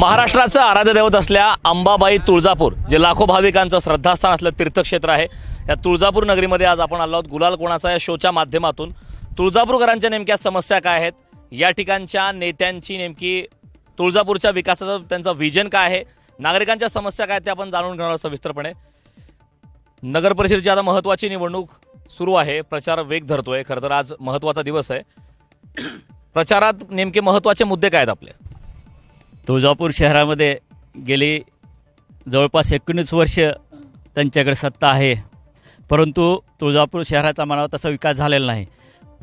महाराष्ट्राचं आराध्य दैवत असल्या अंबाबाई तुळजापूर जे लाखो भाविकांचं श्रद्धास्थान असलं तीर्थक्षेत्र आहे या तुळजापूर नगरीमध्ये आज आपण आलो आहोत. गुलाल कोणाचा या शोच्या माध्यमातून. तुळजापूरकरांच्या नेमक्या समस्या काय आहेत? या ठिकाणच्या नेत्यांची नेमकी तुळजापूरच्या विकासाचं त्यांचं विजन काय आहे? नागरिकांच्या समस्या काय आहेत ते आपण जाणून घेणार आहोत सविस्तरपणे. नगर परिषदेची आता महत्त्वाची निवडणूक सुरू आहे. प्रचार वेग धरतोय. खरं तर आज महत्त्वाचा दिवस आहे. प्रचारात नेमके महत्त्वाचे मुद्दे काय आहेत आपले? तुळजापूर शहरामध्ये गेली जवळपास एकोणीस वर्ष त्यांच्याकडे सत्ता आहे. परंतु तुळजापूर शहराचा म्हणावा तसा विकास झालेला नाही.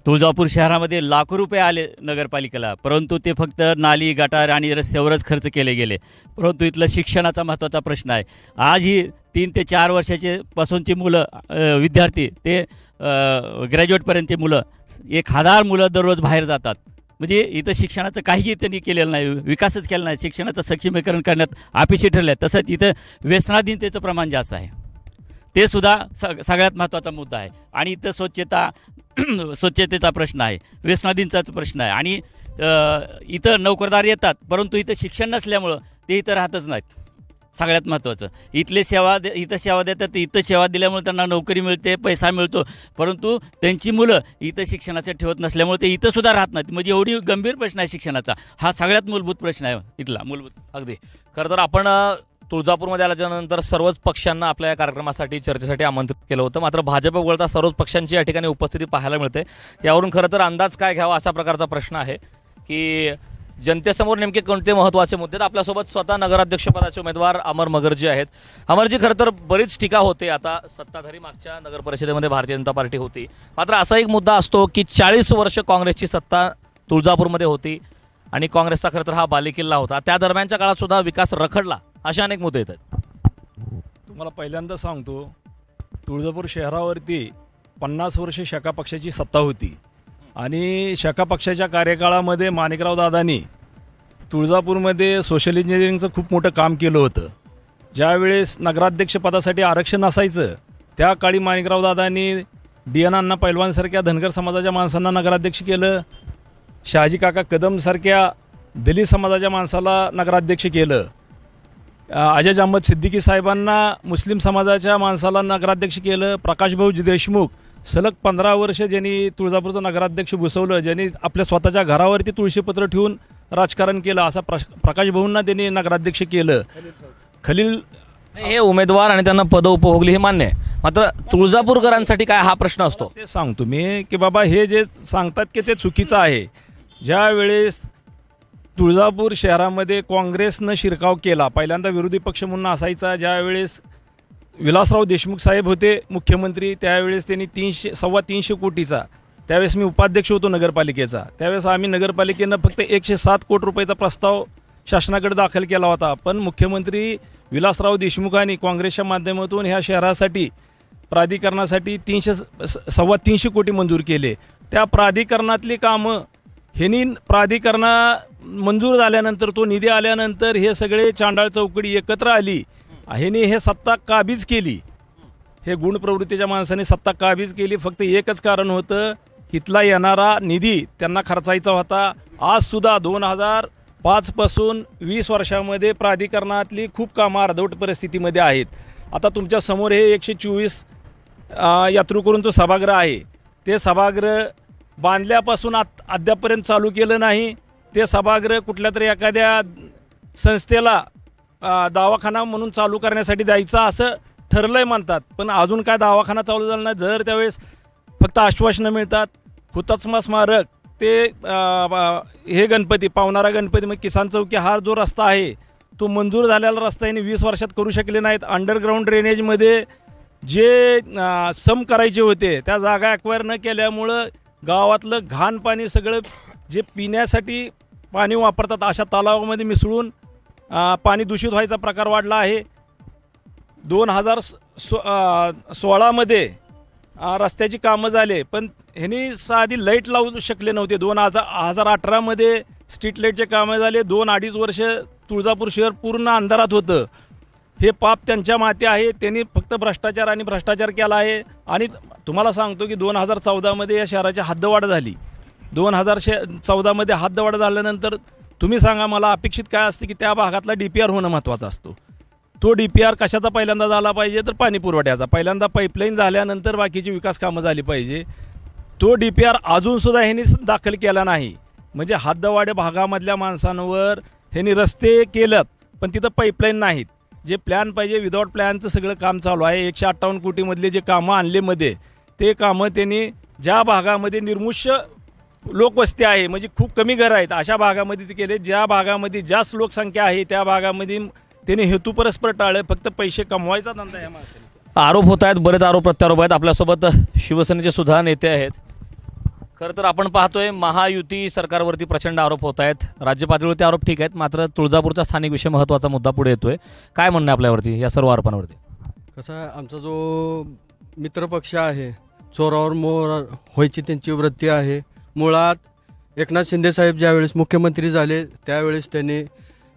तुळजापूर शहरामध्ये लाखो रुपये आले नगरपालिकेला परंतु ते फक्त नाली गटार आणि रस्त्यावरच खर्च केले गेले. परंतु इथलं शिक्षणाचा महत्त्वाचा प्रश्न आहे. आज ही तीन ते चार वर्षाचे पासूनची मुलं विद्यार्थी ते ग्रॅज्युएटपर्यंतची मुलं एक हजार मुलं दररोज बाहेर जातात. म्हणजे इथं शिक्षणाचं काहीही त्यांनी केलेलं नाही विकासच केला नाही. शिक्षणाचं सक्षमीकरण करण्यात अपेक्षित ठरलं आहे तसंच इथं व्यसनाधीनतेचं प्रमाण जास्त आहे. ते सुद्धा स सगळ्यात महत्त्वाचा मुद्दा आहे. आणि इथं स्वच्छता स्वच्छतेचा प्रश्न आहे. व्यसनाधीनचाच प्रश्न आहे. आणि इथं नोकरदार येतात परंतु इथं शिक्षण नसल्यामुळं ते इथं राहतच नाहीत. सगळ्यात महत्त्वाचं इथले सेवा दे इथं सेवा देतात इथं सेवा दिल्यामुळे त्यांना नोकरी मिळते पैसा मिळतो. परंतु त्यांची मुलं इथं शिक्षणाचं ठेवत नसल्यामुळे ते इथंसुद्धा राहत नाहीत. म्हणजे एवढी गंभीर प्रश्न आहे शिक्षणाचा. हा सगळ्यात मूलभूत प्रश्न आहे इथला मूलभूत. अगदी. खरं तर आपण तुळजापूरमध्ये आल्याच्यानंतर सर्वच पक्षांना आपल्या या कार्यक्रमासाठी चर्चेसाठी आमंत्रित केलं होतं. मात्र भाजप वगळता सर्वच पक्षांची या ठिकाणी उपस्थिती पाहायला मिळते. यावरून खरं तर अंदाज काय घ्यावा असा प्रकारचा प्रश्न आहे की जनतेसमोर नेमके कोणते महत्त्वाचे मुद्दे आहेत? आपल्यासोबत स्वतः नगराध्यक्षपदाचे उमेदवार अमर मगरजी आहेत. अमरजी खरं तर बरीच टीका होते आता. सत्ताधारी मागच्या नगर परिषदेमध्ये भारतीय जनता पार्टी होती. मात्र असा एक मुद्दा असतो की चाळीस वर्ष काँग्रेसची सत्ता तुळजापूरमध्ये होती आणि काँग्रेसचा खरं तर हा बालेकिल्ला होता. त्या दरम्यानच्या काळात सुद्धा विकास रखडला असे अनेक मुद्दे येतात तुम्हाला पहिल्यांदा सांगतो तुळजापूर शहरावरती पन्नास वर्ष शाखा पक्षाची सत्ता होती. आणि शका पक्षाच्या कार्यकाळामध्ये माणिकराव दादांनी तुळजापूरमध्ये सोशल इंजिनिअरिंगचं खूप मोठं काम केलं होतं. ज्यावेळेस नगराध्यक्षपदासाठी आरक्षण असायचं त्या काळी माणिकराव दादांनी डी एन अण्णा पैलवानसारख्या धनगर समाजाच्या माणसांना नगराध्यक्ष केलं. शहाजी काका कदमसारख्या दलित समाजाच्या माणसाला नगराध्यक्ष केलं. अजय अहमद सिद्दीकी साहेबांना मुस्लिम समाजाच्या माणसाला नगराध्यक्ष केलं. प्रकाशभाऊ देशमुख सलग पंधरा वर्ष ज्यांनी तुळजापूरचं नगराध्यक्ष घुसवलं ज्यांनी आपल्या स्वतःच्या घरावरती तुळशीपत्र ठेवून राजकारण केलं असा प्रश प्रकाशभाऊंना त्यांनी नगराध्यक्ष केलं. खलील हे उमेदवार आणि त्यांना पद उपभोगली हे मान्य आहे. मात्र तुळजापूरकरांसाठी काय हा प्रश्न असतो? ते सांगतो मी की बाबा हे जे सांगतात की ते चुकीचं आहे. ज्या वेळेस तुळजापूर शहरामध्ये काँग्रेसनं शिरकाव केला पहिल्यांदा विरोधी पक्ष म्हणून असायचा ज्यावेळेस विलासराव देशमुख साहेब होते मुख्यमंत्री त्यावेळेस त्यांनी तीनशे सव्वा तीनशे कोटीचा त्यावेळेस मी उपाध्यक्ष होतो नगरपालिकेचा. त्यावेळेस आम्ही नगरपालिकेनं फक्त एकशे सात कोटी रुपयाचा प्रस्ताव शासनाकडे दाखल केला होता. पण मुख्यमंत्री विलासराव देशमुखांनी काँग्रेसच्या माध्यमातून ह्या शहरासाठी प्राधिकरणासाठी तीनशे स- सव्वा तीनशे कोटी मंजूर केले. त्या प्राधिकरणातली कामं ह्यांनी प्राधिकरणा मंजूर झाल्यानंतर तो निधी आल्यानंतर हे सगळे चांडाळ चौकडी एकत्र आली. ह्यांनी हे सत्ता काबीज केली? हे गुणप्रवृत्तीच्या माणसाने सत्ता काबीज केली? फक्त एकच कारण होतं इथला येणारा निधी त्यांना खर्चायचा होता. आज सुद्धा दोन हजार पाचपासून वीस वर्षामध्ये प्राधिकरणातली खूप कामं अर्धवट परिस्थितीमध्ये आहेत. आता तुमच्यासमोर हे एकशे चोवीस यात्रेकरूंचं सभागृह आहे. ते सभागृह बांधल्यापासून आत अद्यापर्यंत चालू केलं नाही. ते सभागृह कुठल्या तरी एखाद्या संस्थेला दवाखाना म्हणून चालू करण्यासाठी द्यायचा असं ठरलंय म्हणतात. पण अजून काय दवाखाना चालू झाला नाही जर त्यावेळेस फक्त आश्वासनं मिळतात हुतात्मा स्मारक ते हे गणपती पावणारा गणपती मग किसान चौकी हा जो रस्ता आहे तो मंजूर झालेला रस्ता यांनी वीस वर्षात करू शकले नाहीत. अंडरग्राऊंड ड्रेनेजमध्ये जे सम करायचे होते त्या जागा ॲक्वायर न केल्यामुळं गावातलं घाण पाणी सगळं जे पिण्यासाठी पाणी वापरतात अशा तलावामध्ये मिसळून पाणी दूषित व्हायचा प्रकार वाढला आहे. दोन हजार सो सोळामध्ये रस्त्याची कामं झाले पण ह्यांनी साधी लाइट लावू शकले नव्हते. दोन हजार हजार अठरामध्ये स्ट्रीट लाईटचे कामं झाले. दोन अडीच वर्ष तुळजापूर शहर पूर्ण अंधारात होतं. हे पाप त्यांच्या माते आहे. त्यांनी फक्त भ्रष्टाचार आणि भ्रष्टाचार केला आहे. आणि तुम्हाला सांगतो की दोन हजार चौदामध्ये या शहराची हद्दवाढ झाली. दोन हजार शे चौदामध्ये हद्दवाढ झाल्यानंतर तुम्ही सांगा मला अपेक्षित काय असते की त्या भागातला डी पी आर होणं महत्त्वाचा असतो? तो डी पी आर कशाचा पहिल्यांदा झाला पाहिजे तर पाणी पुरवठ्याचा. पहिल्यांदा पाईपलाईन झाल्यानंतर बाकीची विकास कामं झाली पाहिजे. तो डी पी आर अजूनसुद्धा ह्यांनी दाखल केला नाही. म्हणजे हद्दवाड्या भागामधल्या माणसांवर ह्यांनी रस्ते केलं पण तिथं पाईपलाईन नाहीत. जे प्लॅन पाहिजे विदाऊट प्लॅनचं सगळं काम चालू आहे. एकशे अठ्ठावन्न कोटीमधले जे कामं आणले मध्ये ते कामं त्यांनी ज्या भागामध्ये निर्मुष्य लोकवस्ती आहे म्हणजे खूप कमी घरं आहेत. अशा भागामध्ये ते केले ज्या भागामध्ये जास्त लोकसंख्या आहे त्या भागामध्ये त्यांनी हेतू परस्पर टाळले फक्त पैसे कमवायचा धंदा आहे माणसाने. आरोप होत आहेत बरेच आरोप प्रत्यारोप आहेत. आपल्यासोबत शिवसेनेचे सुद्धा नेते आहेत. खरं तर आपण पाहतोय महायुती सरकारवरती प्रचंड आरोप होत आहेत. राज्य पातळीवरती आरोप ठीक आहेत मात्र तुळजापूरचा स्थानिक विषय महत्त्वाचा मुद्दा पुढे येतोय. काय म्हणणं आहे आपल्यावरती या सर्व आरोपांवरती? कसं आहे आमचा जो मित्रपक्ष आहे चोरावर मोर व्हायची त्यांची वृत्ती आहे. मुळात एकनाथ शिंदेसाहेब ज्यावेळेस मुख्यमंत्री झाले त्यावेळेस त्यांनी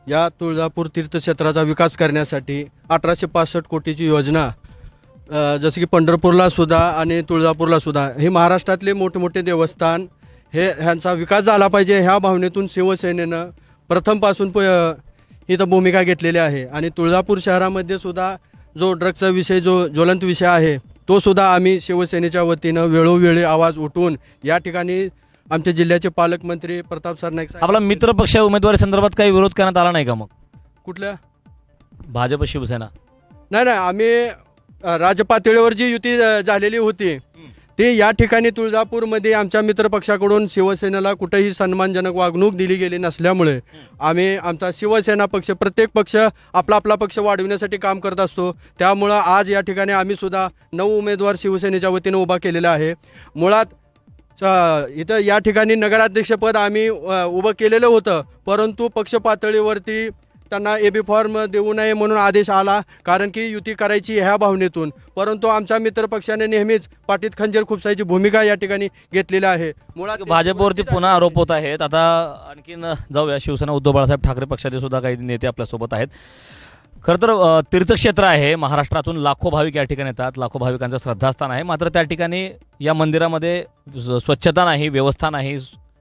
या तुळजापूर तीर्थक्षेत्राचा विकास करण्यासाठी अठराशे पासष्ट कोटीची योजना जसं की पंढरपूरला सुद्धा आणि तुळजापूरला सुद्धा हे महाराष्ट्रातले मोठमोठे देवस्थान हे ह्यांचा विकास झाला पाहिजे ह्या भावनेतून शिवसेनेनं प्रथमपासून प इथं भूमिका घेतलेली आहे. आणि तुळजापूर शहरामध्ये सुद्धा जो ड्रग्सचा विषय जो ज्वलंत विषय आहे तो सुद्धा आम्ही शिवसेनेच्या वतीनं वेळोवेळी आवाज उठवून या ठिकाणी आमच्या जिल्ह्याचे पालकमंत्री प्रताप सरनाईक साहेब. आपला मित्र पक्ष उमेदवारी संदर्भात काही विरोध करण्यात आला नाही का मग? कुठल्या? भाजप शिवसेना. नाही नाही आम्ही अ, राज्यपातळीवर जी युती अ, झालेली होती ती या ठिकाणी तुळजापूरमध्ये आमच्या मित्रपक्षाकडून शिवसेनेला कुठेही सन्मानजनक वागणूक दिली गेली नसल्यामुळे आम्ही आमचा शिवसेना पक्ष प्रत्येक पक्ष आपला आपला पक्ष वाढविण्यासाठी काम करत असतो. त्यामुळं आज या ठिकाणी आम्ही सुद्धा नऊ उमेदवार शिवसेनेच्या वतीनं उभा केलेला आहे. मुळात इथं या ठिकाणी नगराध्यक्षपद आम्ही उभं केलेलं होतं. परंतु पक्ष पातळीवरती त्यांना ए बी फॉर्म देऊ नये म्हणून आदेश आला कारण की युती करायची ह्या भावनेतून. परंतु आमच्या मित्रपक्षाने नेहमीच पाठीत खंजीर खुपसायची भूमिका या ठिकाणी घेतलेली आहे. मुळात भाजपवरती पुन्हा आरोप होत आहेत. आता आणखीन जाऊया. शिवसेना उद्धव बाळासाहेब ठाकरे पक्षाचे सुद्धा काही नेते आपल्यासोबत आहेत. खरं तर तीर्थक्षेत्र आहे. महाराष्ट्रातून लाखो भाविक या ठिकाणी येतात. लाखो भाविकांचं श्रद्धास्थान आहे. मात्र त्या ठिकाणी या मंदिरामध्ये स्वच्छता नाही व्यवस्था नाही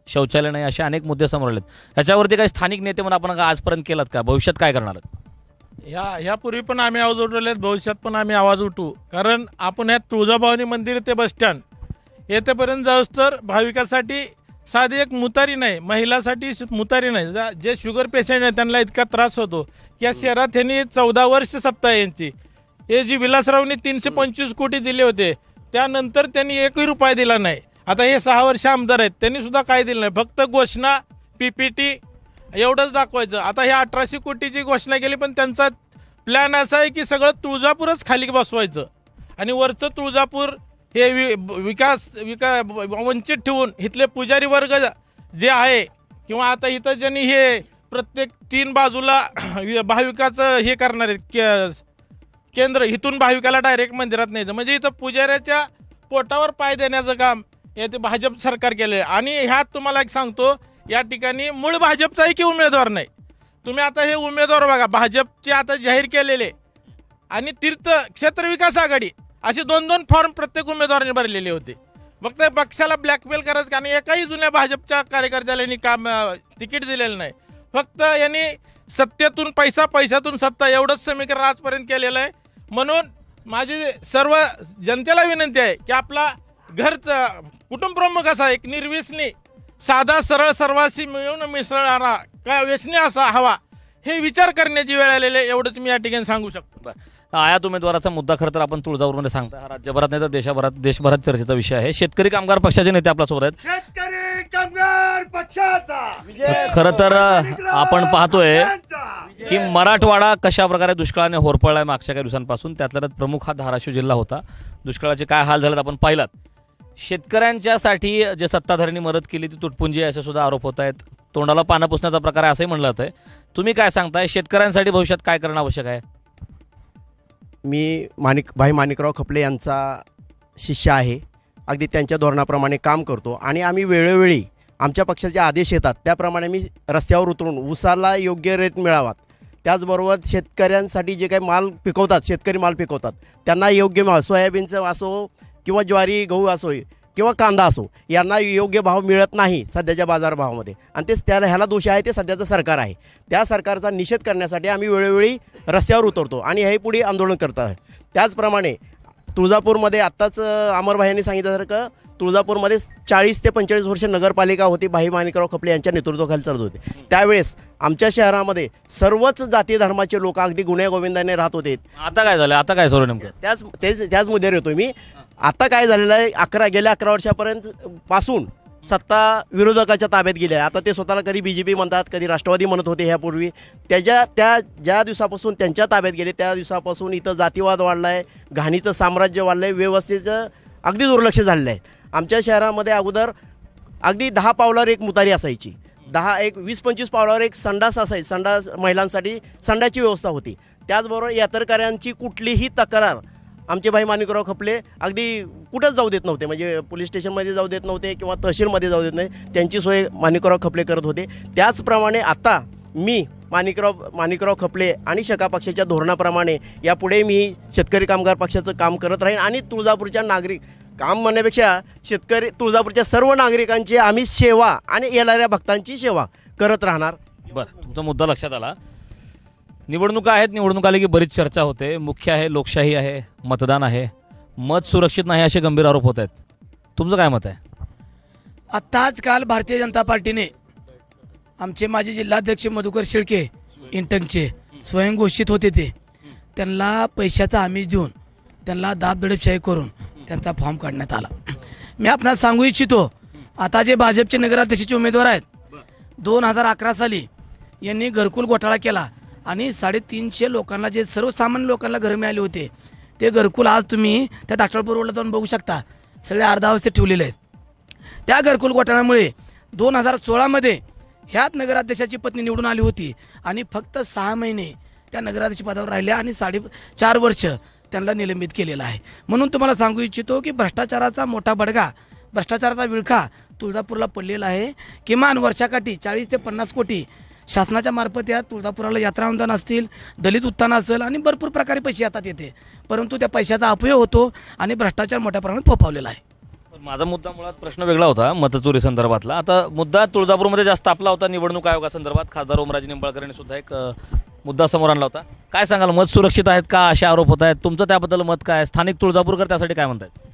शौचालय नाही असे अनेक मुद्दे समोर आलेत. याच्यावरती काही स्थानिक नेते म्हणून आपण का आजपर्यंत केलात का? भविष्यात काय करणार आहेत? ह्या ह्यापूर्वी पण आम्ही आवाज उठवले भविष्यात पण आम्ही आवाज उठवू. कारण आपण ह्या तुळजाभवानी मंदिर ते बसस्टँड येथेपर्यंत जाऊस तर भाविकासाठी साधी एक मुतारी नाही महिलासाठी श- मुतारी नाही. जा- जे शुगर पेशंट आहे त्यांना इतका त्रास होतो. की या शहरात यांनी चौदा वर्ष सत्ता यांची. हे जी विलासरावनी तीनशे पंचवीस कोटी दिले होते त्यानंतर त्यांनी एकही रुपया दिला नाही. आता हे सहा वर्ष आमदार आहेत त्यांनी सुद्धा काय दिलं नाही. फक्त घोषणा पीपीटी एवढंच दाखवायचं. आता हे अठराशे कोटीची घोषणा केली पण त्यांचा प्लॅन असा आहे की सगळं तुळजापूरच खाली बसवायचं. आणि वरचं तुळजापूर हे वि विकास विका वंचित ठेवून इथले पुजारी वर्ग जे आहे किंवा आता इथं ज्यांनी हे प्रत्येक तीन बाजूला भाविकाचं हे करणार आहेत के- केंद्र इथून भाविकाला डायरेक्ट मंदिरात न्यायचं. म्हणजे इथं पुजाऱ्याच्या पोटावर पाय देण्याचं काम हे ते भाजप सरकार केले आहे आणि ह्यात तुम्हाला एक सांगतो या ठिकाणी मूळ भाजपचाही की उमेदवार नाही. तुम्ही आता हे उमेदवार बघा भाजपचे आता जाहीर केलेले. आणि तीर्थ क्षेत्र विकास आघाडी असे दोन दोन फॉर्म प्रत्येक उमेदवाराने भरलेले होते. फक्त पक्षाला ब्लॅकमेल करायचं कारण एकाही जुन्या भाजपच्या कार्यकर्त्याला यांनी काम तिकीट दिलेलं नाही. फक्त यांनी सत्तेतून पैसा पैशातून सत्ता एवढंच समीकरण आजपर्यंत केलेलं आहे. म्हणून माझी सर्व जनतेला विनंती आहे की आपला घरचा कुटुंबप्रमुख असा एक निर्व्यसनी साधा सरळ सर्वाशी मिळून मिसळणारा का व्यसनी असा हवा हे विचार करण्याची वेळ आलेली आहे. एवढंच मी या ठिकाणी सांगू शकतो. बरं. आयात उमेदवाराचा मुद्दा खरं तर आपण तुळजापूरमध्ये सांगता हा राज्यभरात नाही तर देशाभरात देशभरात चर्चेचा विषय आहे. शेतकरी कामगार पक्षाचे नेते आपल्यासोबत आहेत. शेतकरी कामगार पक्षाचा. खरं तर आपण पाहतोय की मराठवाडा कशा प्रकारे दुष्काळाने होरपळलाय मागच्या काही दिवसांपासून त्यातल्या त्यात प्रमुख हा धाराशिव जिल्हा होता. दुष्काळाचे काय हाल झालेत आपण पाहिलात. शेतकऱ्यांच्यासाठी जे सत्ताधाऱ्यांनी मदत केली ती तुटपुंजी आहे असे सुद्धा आरोप होत आहेत. तोंडाला पानं पुसण्याचा प्रकार आहे असंही म्हणलं जात आहे तुम्ही काय सांगताय? शेतकऱ्यांसाठी भविष्यात काय करणं आवश्यक आहे? मी माणिक भाई माणिकराव खपले यांचा शिष्य आहे. अगदी त्यांच्या धोरणाप्रमाणे काम करतो आणि आम्ही वेळोवेळी आमच्या पक्षाचे आदेश येतात. त्याप्रमाणे मी रस्त्यावर उतरून ऊसाला योग्य रेट मिळावात. त्याचबरोबर शेतकऱ्यांसाठी जे काही माल पिकवतात शेतकरी माल पिकवतात त्यांना योग्य माल सोयाबीनचं असो किंवा ज्वारी गहू असो किंवा कांदा असो यांना योग्य भाव मिळत नाही सध्याच्या बाजारभावामध्ये. आणि तेच त्याला ह्याला दोषी आहे ते सध्याचं सरकार आहे. त्या सरकारचा निषेध करण्यासाठी आम्ही वेळोवेळी रस्त्यावर उतरतो आणि हे पुढे आंदोलन करत आहे. त्याचप्रमाणे तुळजापूरमध्ये आत्ताच अमरभाई यांनी सांगितल्यासारखं तुळजापूरमध्ये चाळीस ते पंचेचाळीस वर्ष नगरपालिका होती. भाई माणिकराव खपले यांच्या नेतृत्वाखाली चालत होते. त्यावेळेस आमच्या शहरामध्ये सर्वच जाती धर्माचे लोक अगदी गुन्ह्या गोविंदाने राहत होते. आता काय झालं? आता काय आहे नेमकं? त्याच तेच त्याच मुद्द्यावर येतो मी. आता काय झालेलं आहे? अकरा गेल्या अकरा वर्षापर्यंत पासून सत्ता विरोधकाच्या ताब्यात गेली आहे. आता ते स्वतःला कधी बी जे पी म्हणतात कधी राष्ट्रवादी म्हणत होते ह्यापूर्वी. त्याच्या त्या ज्या दिवसापासून त्यांच्या ताब्यात गेले त्या दिवसापासून इथं जातीवाद वाढला आहे घाणीचं साम्राज्य वाढलं आहे व्यवस्थेचं अगदी दुर्लक्ष झालेलं आहे. आमच्या शहरामध्ये अगोदर अगदी दहा पावलावर एक मुतारी असायची. दहा एक वीस पंचवीस पावलावर एक संडास असायची संडास महिलांसाठी संडाची व्यवस्था होती. त्याचबरोबर यात्रकऱ्यांची कुठलीही तक्रार आमचे भाई माणिकराव खपले अगदी कुठंच जाऊ देत नव्हते. म्हणजे पोलीस स्टेशनमध्ये जाऊ देत नव्हते किंवा तहसीलमध्ये जाऊ देत नाही. त्यांची सोय माणिकराव खपले करत होते. त्याचप्रमाणे आता मी माणिकराव माणिकराव खपले आणि शका पक्षाच्या धोरणाप्रमाणे यापुढे मी शेतकरी कामगार पक्षाचं काम करत राहीन आणि तुळजापूरच्या नागरिक काम म्हणण्यापेक्षा शेतकरी तुळजापूरच्या सर्व नागरिकांची आम्ही सेवा आणि येणाऱ्या भक्तांची सेवा करत राहणार. बरं तुमचा मुद्दा लक्षात आला. निवडणुका आहेत निवडणूक आली की बरीच चर्चा होते. मुख्य आहे लोकशाही आहे मतदान आहे. मत सुरक्षित नाही असे गंभीर आरोप होत आहेत. तुमचं काय मत आहे? आत्ताच काल भारतीय जनता पार्टीने आमचे माजी जिल्हाध्यक्ष मधुकर शेळके इंटनचे स्वयंघोषित होते ते. त्यांना पैशाचा आमिष देऊन त्यांना दाब दडपशाही करून त्यांचा फॉर्म काढण्यात आला. मी आपणास सांगू इच्छितो आता जे भाजपचे नगराध्यक्षाचे उमेदवार आहेत दोन हजार अकरा साली यांनी घरकुल घोटाळा केला आणि साडेतीनशे लोकांना जे सर्वसामान्य लोकांना घर मिळाले होते ते घरकुल आज तुम्ही त्या डाक्टरपूर रोडला जाऊन बघू शकता. सगळे अर्धावस्थेत ठेवलेले आहेत. त्या घरकुल घोटाळ्यामुळे दोन हजार सोळामध्ये ह्याच नगराध्यक्षाची पत्नी निवडून आली होती आणि फक्त सहा महिने त्या नगराध्यक्ष पदावर राहिल्या आणि साडे चार वर्ष त्यांना निलंबित केलेलं आहे. म्हणून तुम्हाला सांगू इच्छितो की भ्रष्टाचाराचा मोठा बडगा भ्रष्टाचाराचा विळखा तुळजापूरला पडलेला आहे. किमान वर्षाकाठी चाळीस ते पन्नास कोटी शासनाच्या मार्फत या तुळजापुराला यात्रा अनुदान असतील दलित उत्थान असेल आणि भरपूर प्रकारे पैसे येतात येते परंतु त्या पैशाचा अपयोग होतो आणि भ्रष्टाचार मोठ्या प्रमाणात फोफावलेला आहे. माझा मुद्दा मुळात प्रश्न वेगळा होता मतचोरी संदर्भातला. आता मुद्दा तुळजापूरमध्ये जास्त आपला होता निवडणूक आयोगासंदर्भात खासदार ओमराजे निंबाळकर यांनी सुद्धा एक मुद्दा समोर आणला होता. काय सांगाल मत सुरक्षित आहेत का? असे आरोप होत आहेत. तुमचं त्याबद्दल मत काय आहे? स्थानिक तुळजापूरकर त्यासाठी काय म्हणतात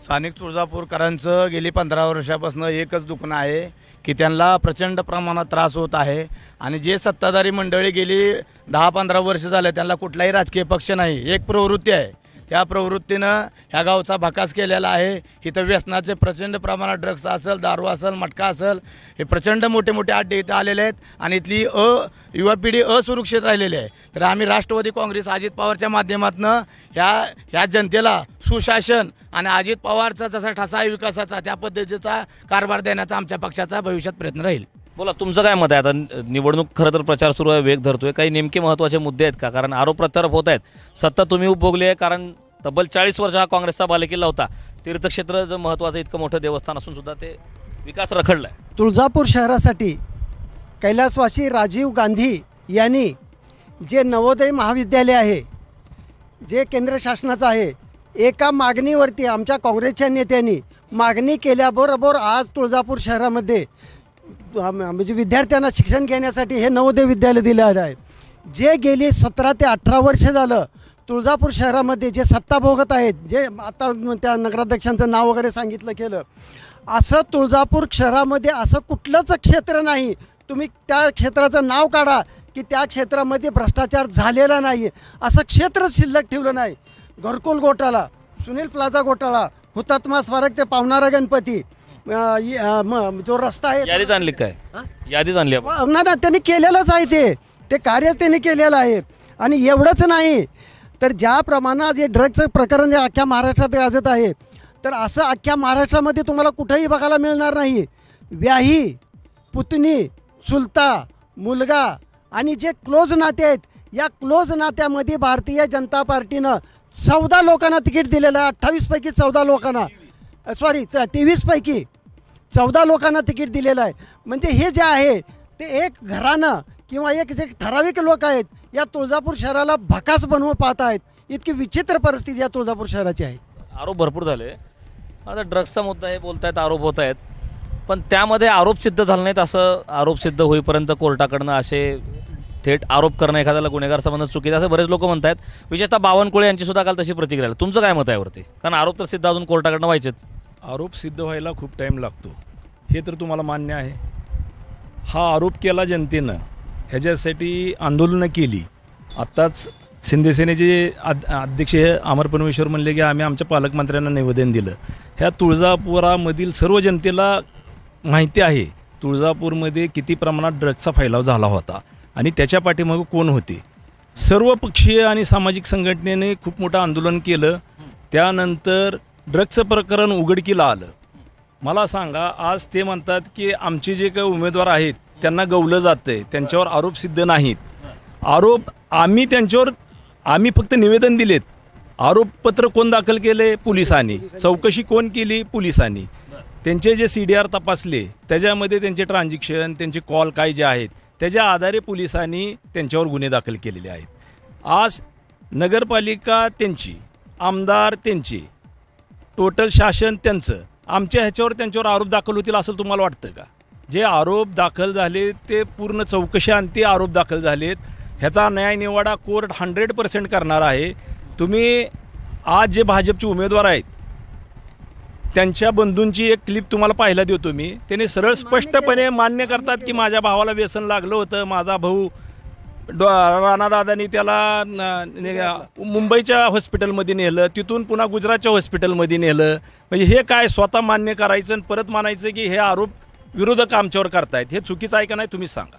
स्थानिक तुळजापूरकरांचं गेली पंधरा वर्षापासून एकच दुखणं आहे की त्यांना प्रचंड प्रमाणात त्रास होत आहे. आणि जे सत्ताधारी मंडळी गेली दहा पंधरा वर्ष झाले त्यांना कुठलाही राजकीय पक्ष नाही. एक प्रवृत्ती आहे. त्या प्रवृत्तीनं ह्या गावचा भकास केलेला आहे. इथं व्यसनाचे प्रचंड प्रमाणात ड्रग्स असेल दारू असेल मटका असेल हे प्रचंड मोठे मोठे अड्डे इथं आलेले आहेत आणि इथली अ युवा पिढी असुरक्षित राहिलेली आहे. तर आम्ही राष्ट्रवादी काँग्रेस अजित पवारच्या माध्यमातून ह्या ह्या जनतेला सुशासन आणि अजित पवारचा जसा ठसा आहे विकासाचा त्या पद्धतीचा कारभार देण्याचा आमच्या पक्षाचा भविष्यात प्रयत्न राहील. बोला तुमचं काय मत आहे? आता निवडणूक खरं तर प्रचार सुरू आहे वेग धरतोय. काही नेमके महत्त्वाचे मुद्दे आहेत का? कारण आरोप प्रत्यारोप होत आहेत. सत्ता तुम्ही उपभोगली आहे कारण तब्बल चाळीस वर्ष हा काँग्रेसचा बालेकिल्ला होता. तीर्थक्षेत्र जर महत्त्वाचं इतकं मोठं देवस्थान असून सुद्धा ते विकास रखडला आहे तुळजापूर शहरासाठी कैलासवासी राजीव गांधी यांनी जे नवोदय महाविद्यालय आहे जे केंद्र शासनाचं आहे एका मागणीवरती आमच्या काँग्रेसच्या नेत्यांनी मागणी केल्याबरोबर आज तुळजापूर शहरामध्ये म्हणजे विद्यार्थ्यांना शिक्षण घेण्यासाठी हे नवोदय विद्यालय दिलं आहे. जे गेली सतरा ते अठरा वर्ष झालं तुळजापूर शहरामध्ये जे सत्ता भोगत आहेत जे आता त्या नगराध्यक्षांचं नाव वगैरे सांगितलं केलं असं तुळजापूर शहरामध्ये असं कुठलंच क्षेत्र नाही. तुम्ही त्या क्षेत्राचं नाव काढा की त्या क्षेत्रामध्ये भ्रष्टाचार झालेला नाही असं क्षेत्र शिल्लक ठेवलं नाही. घरकुल घोटाळा सुनील प्लाझा घोटाळा हुतात्मा स्मारक ते पावणारा गणपती अं, इ- अं, म- जो रस्ता आहे यादीच आणली काय? हा? यादीच आणली आपण. ना ना त्यांनी केलेलंच आहे ते. ते कार्यच त्यांनी केलेलं आहे. आणि एवढंच नाही तर ज्या प्रमाणात जे ड्रग्जचं प्रकरण जे अख्ख्या महाराष्ट्रात गाजत आहे तर असं अख्ख्या महाराष्ट्रामध्ये तुम्हाला कुठंही बघायला मिळणार नाही. व्याही पुतणी चुलता मुलगा आणि जे क्लोज नाते आहेत या क्लोज नात्यामध्ये भारतीय जनता पार्टीनं चौदा लोकांना तिकीट दिलेलं आहे. अठ्ठावीसपैकी चौदा लोकांना सॉरी तेवीसपैकी चौदा लोकांना तिकीट दिलेलं आहे. म्हणजे हे जे आहे ते एक घरानं किंवा एक जे ठराविक लोक आहेत या तुळजापूर शहराला भकास बनवून पाहत आहेत. इतकी विचित्र परिस्थिती या तुळजापूर शहराची आहे. आरोप भरपूर झाले. आता ड्रग्सचा मुद्दा हे बोलत आहेत आरोप होत आहेत पण त्यामध्ये आरोप सिद्ध झाले नाहीत असं आरोप सिद्ध होईपर्यंत कोर्टाकडनं असे थेट आरोप करणं एखाद्याला गुन्हेगार संबंध चुकीचं असं बरेच लोक म्हणतात विशेषतः बावनकुळे यांची सुद्धा काल तशी प्रतिक्रिया आली. तुमचं काय मत आहे वरती कारण आरोप तर सिद्ध अजून कोर्टाकडनं व्हायचेत. आरोप सिद्ध व्हायला खूप टाईम लागतो. हे तर तुम्हाला मान्य आहे. हा आरोप केला जनतेनं ह्याच्यासाठी आंदोलनं केली. आत्ताच शिंदेसेनेचे अध अध्यक्ष अमर परमेश्वर म्हणले की आम्ही आमच्या पालकमंत्र्यांना निवेदन दिलं. ह्या तुळजापुरामधील सर्व जनतेला माहिती आहे तुळजापूरमध्ये किती प्रमाणात ड्रग्जचा फैलाव झाला होता आणि त्याच्या पाठीमागं कोण होते. सर्व पक्षीय आणि सामाजिक संघटनेने खूप मोठं आंदोलन केलं. त्यानंतर ड्रग्जचं प्रकरण उघडकीला आलं. मला सांगा आज ते म्हणतात की आमचे जे काही उमेदवार आहेत त्यांना गवलं जातं आहे त्यांच्यावर आरोप सिद्ध नाहीत. आरोप आम्ही त्यांच्यावर आम्ही फक्त निवेदन दिलेत. आरोपपत्र कोण दाखल केले पोलिसांनी. चौकशी कोण केली? पोलिसांनी. त्यांचे जे सी डी आर तपासले त्याच्यामध्ये त्यांचे ट्रान्झॅक्शन त्यांचे कॉल काय जे आहेत त्याच्या आधारे पोलिसांनी त्यांच्यावर गुन्हे दाखल केलेले आहेत. आज नगरपालिका त्यांची आमदार त्यांची टोटल शासन त्यांचं. आमच्या ह्याच्यावर त्यांच्यावर आरोप दाखल होतील असं तुम्हाला वाटतं का? जे आरोप दाखल झाले ते पूर्ण चौकशी अंती आरोप दाखल झालेत ह्याचा न्याय निवाडा कोर्ट हंड्रेड पर्सेंट करणार आहे. तुम्ही आज जे भाजपचे उमेदवार आहेत त्यांच्या बंधूंची एक क्लिप तुम्हाला पाहायला देतो मी. त्याने सरळ स्पष्टपणे मान्य करतात की माझ्या भावाला व्यसन लागलं होतं माझा भाऊ डो राणादादांनी त्याला न- ने- मुंबईच्या हॉस्पिटलमध्ये नेलं तिथून पुन्हा गुजरातच्या हॉस्पिटलमध्ये नेलं. म्हणजे हे काय स्वतः मान्य करायचं आणि परत मानायचं की हे आरोप विरोधक आमच्यावर करतायत हे चुकीचं आहे का नाही तुम्ही सांगा.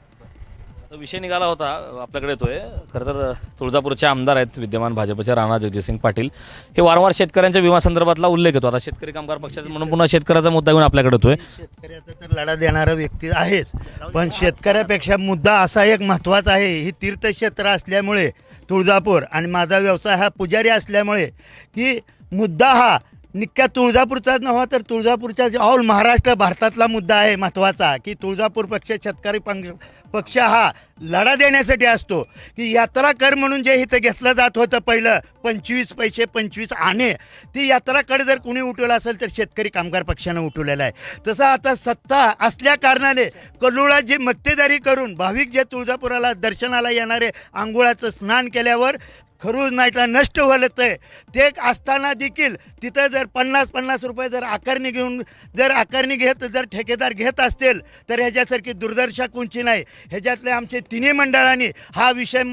विषय निघाला होता आपल्याकडे येतोय. खरं तर तुळजापूरचे आमदार आहेत विद्यमान भाजपचे राणा जगजितसिंग पाटील. हे वारंवार शेतकऱ्यांच्या विमा संदर्भातला उल्लेख येतो. आता शेतकरी कामगार पक्षाचा म्हणून पुन्हा शेतकऱ्याचा मुद्दा घेऊन आपल्याकडे येतोय. शेतकऱ्याचा तर लढा देणारा व्यक्ती आहेच. पण शेतकऱ्यापेक्षा मुद्दा असा एक महत्त्वाचा आहे. ही तीर्थक्षेत्र असल्यामुळे तुळजापूर आणि माझा व्यवसाय हा पुजारी असल्यामुळे की मुद्दा हा निक्क्या तुळजापूरचाच नव्हा तर तुळजापूरच्या ऑल महाराष्ट्र भारतातला मुद्दा आहे महत्त्वाचा की तुळजापूर पक्ष शेतकरी पंग पक्ष हा लढा देण्यासाठी असतो. की यात्रा कर म्हणून जे इथं घेतलं जात होतं पहिलं पंचवीस पैसे पंचवीस आणे ती यात्रा कर जर कुणी उठवलं असेल तर शेतकरी कामगार पक्षानं उठवलेलं आहे. तसं आता सत्ता असल्या कारणाने कल्लुळात जी मक्तेदारी करून भाविक जे तुळजापुराला दर्शनाला येणारे आंघोळाचं स्नान केल्यावर खरूज नाईटला नष्ट व्हायला आहे ते असताना देखील तिथं जर पन्नास पन्नास रुपये जर आकारणी घेऊन जर आकारणी घेत जर ठेकेदार घेत असतील तर ह्याच्यासारखी दुर्दर्शा कोणची नाही. ह्याच्यातले आमचे तिन्ही मंडळांनी हा विषय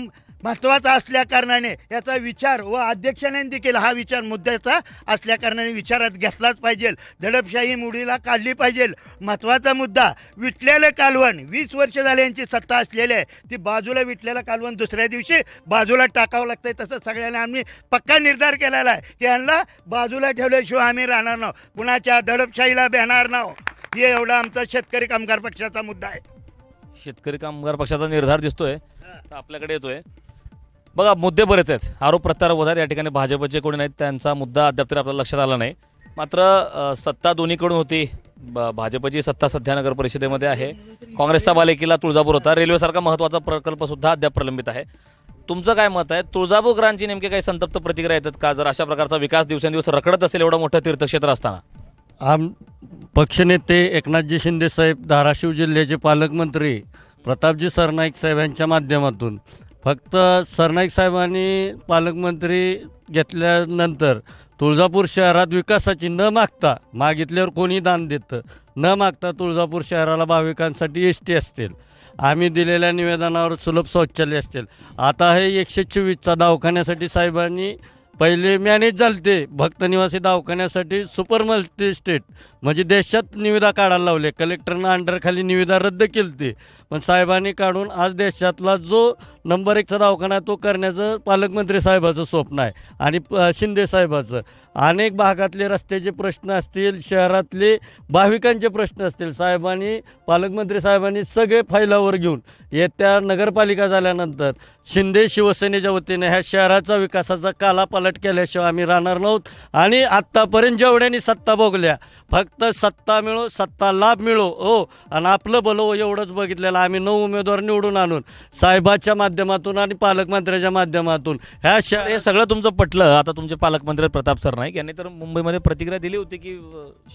महत्त्वाचा असल्या कारणाने याचा विचार व अध्यक्षाने देखील हा विचार मुद्द्याचा असल्या कारणाने विचारात घेतलाच पाहिजे. दडपशाही मुडीला काढली पाहिजे. महत्त्वाचा मुद्दा विटलेलं कालवण. वीस वर्ष झाले यांची सत्ता असलेली आहे. ती बाजूला विटलेलं कालवण दुसऱ्या दिवशी बाजूला टाकावं लागतंय तसं सगळ्यांना आम्ही पक्का निर्धार केलेला आहे की यांना बाजूला ठेवल्याशिवाय आम्ही राहणार नाव कुणाच्या दडपशाहीला बेणार नाव हे एवढा आमचा शेतकरी कामगार पक्षाचा मुद्दा आहे. शेतकरी कामगार पक्षाचा निर्धार दिसतोय. तर आपल्याकडे येतोय. बघा मुद्दे बरेच आहेत. आरोप प्रत्यारोप आहेत या ठिकाणी भाजपचे कोणी नाहीत त्यांचा मुद्दा अद्याप तरी आपल्याला लक्षात आला नाही. मात्र सत्ता दोन्हीकडून होती. ब- भाजपची सत्ता सध्या नगर परिषदेमध्ये आहे. काँग्रेसचा बालेकिल्ला तुळजापूर होता. रेल्वेसारखा महत्त्वाचा प्रकल्प सुद्धा अद्याप प्रलंबित आहे. तुमचं काय मत आहे? तुळजापूरकरांची नेमके काही संतप्त प्रतिक्रिया येतात का? जर अशा प्रकारचा विकास दिवसेंदिवस रखडत असेल एवढं मोठं तीर्थक्षेत्र असताना. आम पक्षनेते एकनाथजी शिंदेसाहेब धाराशिव जिल्ह्याचे पालकमंत्री प्रतापजी सरनाईक साहेब यांच्या माध्यमातून फक्त सरनाईक साहेबांनी पालकमंत्री घेतल्यानंतर तुळजापूर शहरात विकासाची न मागता मागितल्यावर कोणी दान देतं न मागता तुळजापूर शहराला भाविकांसाठी एस टी असतील. आम्ही दिलेल्या निवेदनावर सुलभ शौचालय असतील. आता हे एकशे चोवीसचा दवाखान्यासाठी साहेबांनी पहिले मॅनेज झालते भक्त निवासी दवाखान्यासाठी सुपर मल्टी स्टेट म्हणजे देशात निविदा काढायला लावले. कलेक्टरनं अंडरखाली निविदा रद्द केली ती पण साहेबांनी काढून आज देशातला जो नंबर एकचा दवाखाना आहे तो करण्याचं पालकमंत्री साहेबाचं स्वप्न आहे आणि शिंदे साहेबाचं. अनेक भागातले रस्त्याचे प्रश्न असतील शहरातले भाविकांचे प्रश्न असतील साहेबांनी पालकमंत्री साहेबांनी सगळे फायलावर घेऊन येत्या नगरपालिका झाल्यानंतर शिंदे शिवसेनेच्या वतीने ह्या शहराचा विकासाचा कालापालट केल्याशिवाय आम्ही राहणार नव्हत. आणि आत्तापर्यंत जेवढ्यांनी सत्ता भोगल्या फक्त फक्त सत्ता मिळो सत्ता लाभ मिळो हो. आणि आपलं भलो एवढंच बघितलेलं. आम्ही नऊ उमेदवार निवडून आणून साहेबाच्या माध्यमातून आणि पालकमंत्र्याच्या माध्यमातून ह्या श हे सगळं तुमचं पटलं. आता तुमचे पालकमंत्री प्रताप सरनाईक यांनी तर मुंबईमध्ये प्रतिक्रिया दिली होती की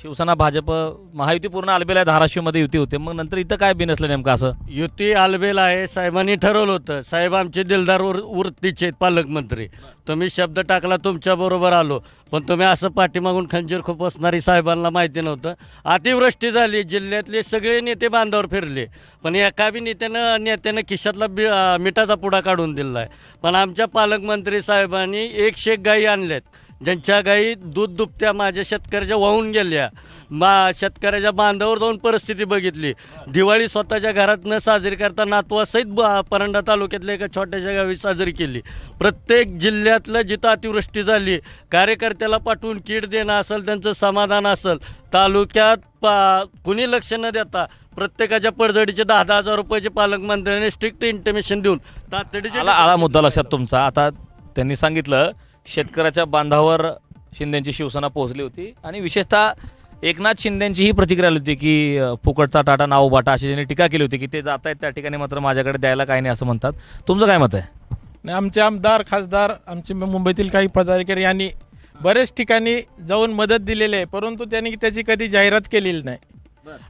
शिवसेना भाजप महायुती पूर्ण आलबेला आहे धाराशिवमध्ये युती होते. मग नंतर इथं काय बिनसलं नेमकं असं? युती आलबेल आहे साहेबांनी ठरवलं होतं. साहेब आमचे दिलदार वृत्तीचे पालकमंत्री. तुम्ही शब्द टाकला तुमच्या बरोबर आलो. पण तुम्ही असं पाठीमागून खंजीर खूप असणारी साहेबांना माहिती नव्हतं. अतिवृष्टी झाली जिल्ह्यातले सगळे नेते बांधावर फिरले. पण एका बी नेत्यानं नेत्यानं खिशातला बी मिठाचा पुडा काढून दिला आहे पण आमच्या पालकमंत्री साहेबांनी एकशे गाई आणल्यात. ज्यांच्या गाई दूध दुभत्या माझ्या शेतकऱ्याच्या वाहून गेल्या. मा शेतकऱ्याच्या बांधावर जाऊन परिस्थिती बघितली. दिवाळी स्वतःच्या घरात न साजरी करता नातवासहित ब- परंडा तालुक्यातल्या एका छोट्याशा गावी साजरी केली. प्रत्येक जिल्ह्यातलं जिथं अतिवृष्टी झाली कार्यकर्त्याला पाठवून कीड देणं असेल त्यांचं समाधान असेल तालुक्यात पा कुणी लक्ष न देता प्रत्येकाच्या पडझडीचे दहा दहा हजार रुपयाचे पालकमंत्र्यांनी स्ट्रिक्ट इंटिमेशन देऊन तातडीचे आला आला मुद्दा लक्षात तुमचा. आता त्यांनी सांगितलं शेतकऱ्याच्या बांधावर शिंदेची शिवसेना पोहोचली होती. आणि विशेषतः एकनाथ शिंदेची ही प्रतिक्रिया आली होती की फुकटचा टाटा नाव बाटा अशी त्यांनी टीका केली होती की ते जात आहेत त्या ठिकाणी मात्र माझ्याकडे द्यायला काही नाही असं म्हणतात. तुमचं काय मत आहे? आणि आमचे आमदार खासदार आमचे मुंबईतील काही पदाधिकारी यांनी बरेच ठिकाणी जाऊन मदत दिलेली आहे परंतु त्यांनी त्याची कधी जाहिरात केलेली नाही.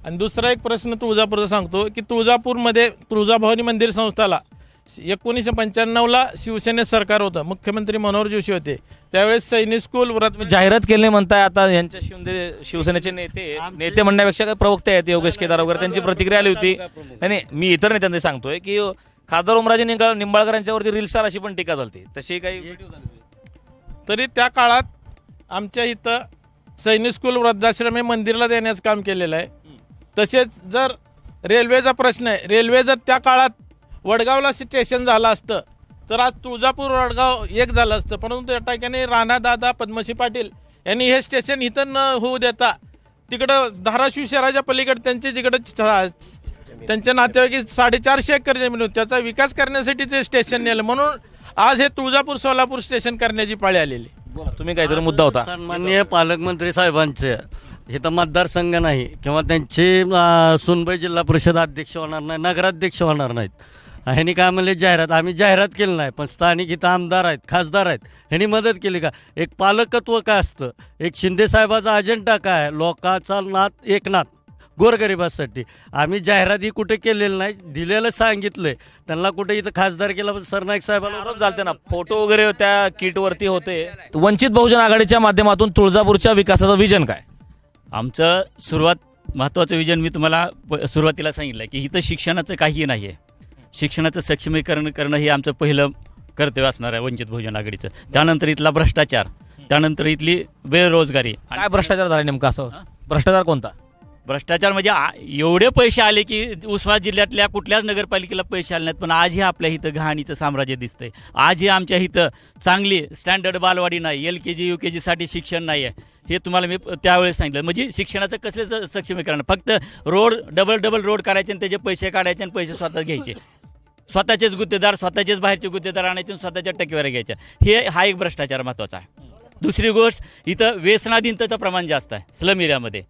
आणि दुसरा एक प्रश्न तुळजापूरचा सांगतो की तुळजापूरमध्ये तुळजाभवानी मंदिर संस्थाला एकोणीसशे पंच्याण्णवला शिवसेनेत सरकार होतं. मुख्यमंत्री मनोहर जोशी होते. त्यावेळेस सैनिक स्कूल व्रत जाहिरात केली म्हणताय आता यांच्या शिंदे शिवसेनेचे नेते नेते म्हणण्यापेक्षा काही प्रवक्ते आहेत योगेश केदार वगैरे त्यांची प्रतिक्रिया आली होती. नाही मी इतर नेत्यांचे सांगतोय की खासदार उमराजे निंबाळ निंबाळकर यांच्यावरती रील स्टार अशी पण टीका झाली तशी काही व्हिडिओ झाले तरी त्या काळात आमच्या इथं सैनिक स्कूल वृद्धाश्रम हे मंदिरला देण्याचं काम केलेलं आहे. तसेच जर रेल्वेचा प्रश्न आहे रेल्वे जर त्या काळात वडगावला स्टेशन झालं असतं. तर आज तुळजापूर वडगाव एक झालं असतं. परंतु त्या ठिकाणी राणादादा पद्मशी पाटील यांनी हे स्टेशन इथं न होऊ देता तिकडं धाराशिव शहराच्या पलीकडे त्यांचे जिकडं त्यांच्या नातेवाईक साडेचारशे एकर जमीन होती. त्याचा विकास करण्यासाठी ते स्टेशन नेलं. म्हणून आज हे तुळजापूर सोलापूर स्टेशन करण्याची पाळी आलेली बोला तुम्ही काहीतरी मुद्दा होता. सन्माननीय पालकमंत्री साहेबांचे इथं मतदारसंघ नाही किंवा त्यांचे सुनबाई जिल्हा परिषद अध्यक्ष होणार नाही नगराध्यक्ष होणार नाहीत. ह्यांनी काय म्हणले जाहिरात आम्ही जाहिरात केली नाही पण स्थानिक इथं आमदार आहेत खासदार आहेत. ह्यांनी मदत केली का? एक पालकत्व काय असतं? एक शिंदे साहेबाचा अजेंडा काय? लोकाचा नाथ एकनाथ गोरगरिबासाठी. आम्ही जाहिराती कुठे केलेलं नाही दिलेलं सांगितलंय. त्यांना कुठे इथं खासदार केला पण सरनाईक साहेबाला आरोप झालते ना फोटो वगैरे त्या किटवरती होते. वंचित बहुजन आघाडीच्या माध्यमातून तुळजापूरच्या विकासाचं विजन काय? आमचं सुरुवात महत्त्वाचं विजन मी तुम्हाला सुरुवातीला सांगितलं की इथं शिक्षणाचं काही नाही आहे शिक्षणाचं सक्षमीकरण करणं हे आमचं पहिलं कर्तव्य असणार आहे वंचित बहुजन आघाडीचं. त्यानंतर इथला भ्रष्टाचार त्यानंतर इथली बेरोजगारी. काय भ्रष्टाचार झाला नेमका असं? भ्रष्टाचार कोणता? भ्रष्टाचार म्हणजे एवढे पैसे आले की उस्मानाबाद जिल्ह्यातल्या कुठल्याच नगरपालिकेला पैसे आले नाहीत पण आजही आपल्या इथं घाणीचं साम्राज्य दिसतंय. आजही आमच्या इथं चांगली स्टँडर्ड बालवाडी नाही एल के जी यू के जीसाठी शिक्षण नाही आहे हे तुम्हाला मी त्यावेळेस सांगितलं. म्हणजे शिक्षणाचं कसले सक्षमीकरण? फक्त रोड डबल डबल रोड करायचे आणि त्याचे पैसे काढायचे आणि पैसे स्वतः घ्यायचे. स्वतःचेच गुत्तेदार स्वतःचेच बाहेरचे गुत्तेदार आणायचे आणि स्वतःच्या टक्केवारी घ्यायच्या. हे हा एक भ्रष्टाचार महत्त्वाचा आहे. दुसरी गोष्ट इथं व्यसनाधीनतेचं प्रमाण जास्त आहे स्लम एरियामध्ये.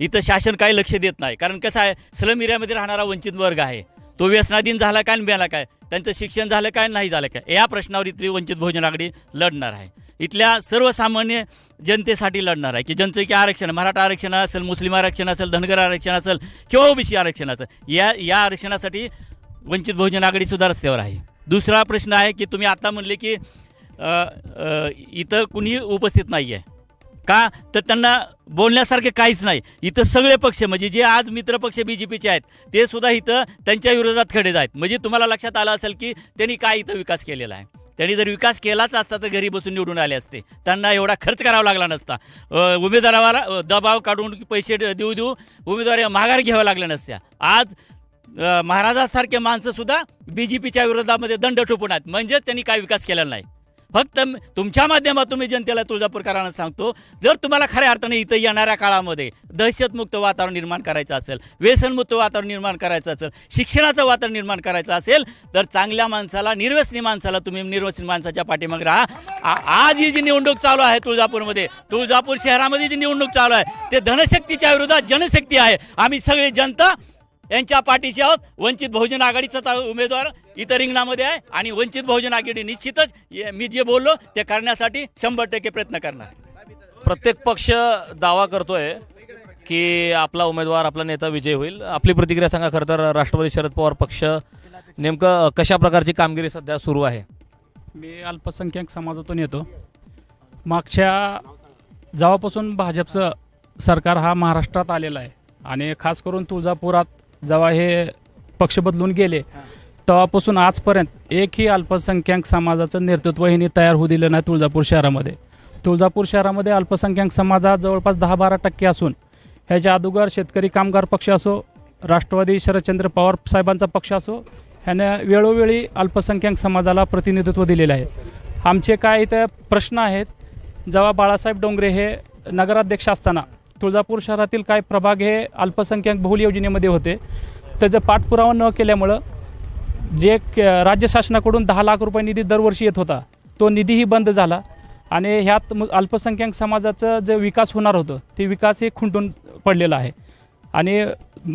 इथं शासन काही लक्ष देत नाही. कारण कसं आहे स्लम एरियामध्ये राहणारा वंचित वर्ग आहे. तो व्यसनाधीन झाला काय आणि काय? त्यांचं शिक्षण झालं काय नाही झालं काय? या प्रश्नावर इथली वंचित बहुजन आघाडी लढणार आहे. इथल्या सर्वसामान्य जनतेसाठी लढणार आहे. की ज्यांचं की आरक्षण मराठा आरक्षण असेल मुस्लिम आरक्षण असेल धनगर आरक्षण असेल किंवा ओबीसी आरक्षण असेल या या आरक्षणासाठी वंचित बहुजन आघाडी सुद्धा रस्त्यावर आहे. दुसरा प्रश्न आहे की तुम्ही आता म्हणले की इथं कुणी उपस्थित नाही आहे का? तर त्यांना बोलण्यासारखे काहीच नाही. इथं सगळे पक्ष म्हणजे जे आज मित्रपक्ष बी जे पीचे आहेत ते सुद्धा इथं त्यांच्या विरोधात खडे आहेत. म्हणजे तुम्हाला लक्षात आलं असेल की त्यांनी काय इथं विकास केलेला आहे? त्यांनी जर विकास केलाच असता तर घरी बसून निवडून आले असते. त्यांना एवढा खर्च करावा लागला नसता. अ, उमेदवारावर दबाव काढून पैसे देऊ देऊ उमेदवारी माघार घ्याव्या लागल्या नसत्या. आज महाराजासारखे माणसंसुद्धा बी जे पीच्या विरोधामध्ये दंड ठोपून आहेत. म्हणजेच त्यांनी काय विकास केलेला नाही. फक्त तुमच्या माध्यमातून मी जनतेला तुळजापूरकरांना सांगतो जर तुम्हाला खऱ्या अर्थाने इथं येणाऱ्या काळामध्ये दहशतमुक्त वातावरण निर्माण करायचं असेल व्यसनमुक्त वातावरण निर्माण करायचं असेल शिक्षणाचं वातावरण निर्माण करायचं असेल तर चांगल्या माणसाला निर्वसनी माणसाला तुम्ही निर्वसनी माणसाच्या पाठीमागे राहा. आ- आज ही जी निवडणूक चालू आहे तुळजापूरमध्ये तुळजापूर शहरामध्ये जी निवडणूक चालू आहे ते धनशक्तीच्या विरोधात जनशक्ती आहे. आम्ही सगळी जनता यांच्या पाठीशी आहोत. वंचित बहुजन आघाडीचाच उमेदवार इतर रिंगणामध्ये आहे. आणि वंचित बहुजन आघाडी निश्चितच ये- मी जे बोललो ते करण्यासाठी शंभर टक्के प्रयत्न करणार. प्रत्येक पक्ष दावा करतोय की आपला उमेदवार आपला नेता विजय होईल. आपली प्रतिक्रिया सांगा खरं तर राष्ट्रवादी शरद पवार पक्ष नेमकं कशा प्रकारची कामगिरी सध्या सुरू आहे? मी अल्पसंख्याक समाजातून येतो. मागच्या जेव्हापासून भाजपचं सरकार हा महाराष्ट्रात आलेला आहे. आणि खास करून तुळजापुरात जेव्हा हे पक्ष बदलून गेले तेव्हापासून आजपर्यंत एकही अल्पसंख्याक समाजाचं नेतृत्व ह्यांनी तयार होऊ दिलं नाही तुळजापूर शहरामध्ये. तुळजापूर शहरामध्ये अल्पसंख्याक समाज हा जवळपास दहा बारा टक्के असून ह्याच्या अगोदर शेतकरी कामगार पक्ष असो राष्ट्रवादी शरदचंद्र पवार साहेबांचा पक्ष असो ह्यानं वेळोवेळी अल्पसंख्याक समाजाला प्रतिनिधित्व दिलेलं आहे. आमचे काय इथं प्रश्न आहेत जेव्हा बाळासाहेब डोंगरे हे नगराध्यक्ष असताना तुळजापूर शहरातील काय प्रभाग हे अल्पसंख्याक बहुल योजनेमध्ये होते. त्याचा पाठपुरावा न केल्यामुळं जे क- राज्य शासनाकडून दहा लाख रुपये निधी दरवर्षी येत होता तो निधीही बंद झाला आणि ह्यात अल्पसंख्याक समाजाचं जे विकास होणार होतं ते विकासही खुंटून पडलेला आहे. आणि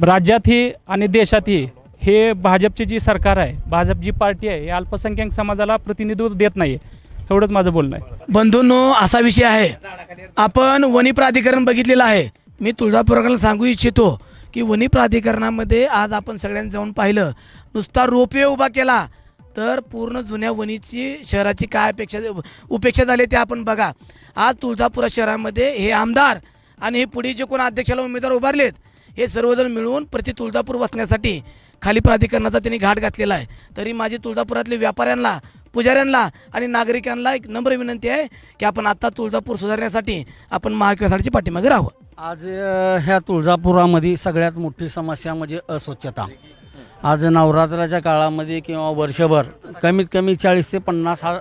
राज्यातही आणि देशातही हे भाजपची जी सरकार आहे भाजप जी पार्टी आहे हे अल्पसंख्याक समाजाला प्रतिनिधित्व देत नाही आहे एवढंच माझं बोलणं आहे. बंधूंनो असा विषय आहे. आपण वनी प्राधिकरण बघितलेलं आहे. मी तुळजापूरकरांना सांगू इच्छितो की वनी प्राधिकरणामध्ये आज आपण सगळ्यांनी जाऊन पाहिलं. नुसता रोपवे उभा केला तर पूर्ण जुन्या वनीची शहराची काय अपेक्षा उपेक्षा झाली ते आपण बघा. आज तुळजापूर शहरामध्ये हे आमदार आणि हे पुढे जे कोण अध्यक्षाला उमेदवार उभारलेत हे सर्वजण मिळून प्रति तुळजापूर वसण्यासाठी खाली प्राधिकरणाचा त्यांनी घाट घातलेला आहे. तरी माझी तुळजापुरातल्या व्यापाऱ्यांना पुजाऱ्यांना आणि नागरिकांना एक नम्र विनंती आहे की आपण आता तुळजापूर सुधारण्यासाठी आपण महाविकासाची पाठीमागे राहावं. आज ह्या तुळजापुरामध्ये सगळ्यात मोठी समस्या म्हणजे अस्वच्छता. आज नवरात्राच्या काळामध्ये किंवा वर्षभर कमीत कमी चाळीस ते पन्नास हा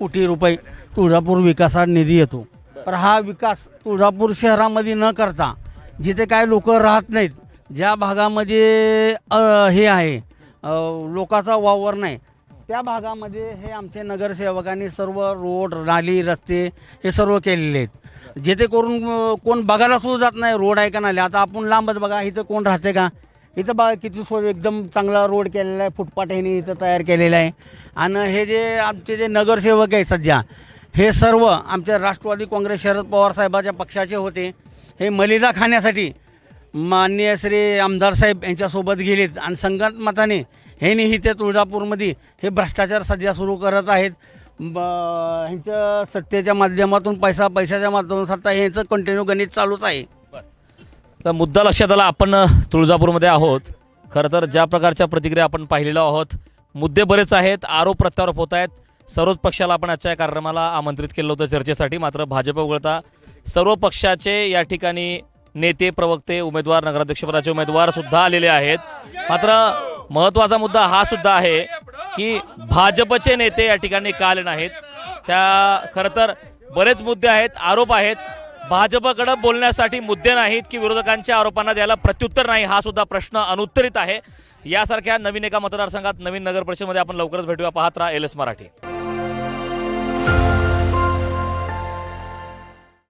कोटी रुपये तुळजापूर विकासात निधी येतो. तर हा विकास तुळजापूर शहरामध्ये न करता जिथे काय लोक राहत नाहीत ज्या भागामध्ये हे आहे लोकाचा वावर नाही त्या भागामध्ये हे आमचे नगरसेवकांनी सर्व रोड नाली रस्ते हे सर्व केलेले आहेत. जेथे करून कोण बघायला सुद्धा जात नाही रोड आहे का नाले आता आपण लांबच बघा इथं कोण राहते का? इथं बघा किती सो एकदम चांगला रोड केलेला आहे फुटपाथ ह्याने इथं तयार केलेला आहे. आणि हे जे आमचे जे नगरसेवक आहे सध्या हे सर्व आमच्या राष्ट्रवादी काँग्रेस शरद पवार साहेबाच्या पक्षाचे होते. हे मलिदा खाण्यासाठी माननीय श्री आमदार साहेब यांच्यासोबत गेलेत आणि संगत मताने ह्यांनीही ते तुळजापूरमध्ये हे भ्रष्टाचार सध्या सुरू करत आहेत. ब ह्यांच्या सत्तेच्या माध्यमातून पैसा पैशाच्या माध्यमातून सत्ता ह्यांचं कंटिन्यू गणित चालूच आहे. तर मुद्दा लक्षात आला आपण तुळजापूरमध्ये आहोत. खरं तर ज्या प्रकारच्या प्रतिक्रिया आपण पाहिलेलो आहोत मुद्दे बरेच आहेत आरोप प्रत्यारोप होत आहेत. सर्वच पक्षाला आपण आजच्या या कार्यक्रमाला आमंत्रित केलं होतं चर्चेसाठी मात्र भाजप वगळता सर्व पक्षाचे या ठिकाणी नेते प्रवक्ते उमेदवार नगराध्यक्षपदाचे उमेदवार सुद्धा आलेले आहेत. मात्र महत्त्वाचा मुद्दा हा सुद्धा आहे की भाजपचे नेते या ठिकाणी का आले नाहीत? त्या खरं तर बरेच मुद्दे आहेत आरोप आहेत. भाजपकडे बोलण्यासाठी मुद्दे नाहीत की विरोधकांच्या आरोपांना द्यायला प्रत्युत्तर नाही हा सुद्धा प्रश्न अनुत्तरित आहे. यासारख्या नवीन एका मतदारसंघात नवीन नगर परिषदेमध्ये आपण लवकरच भेटूया. पाहत राहा एल एस मराठी.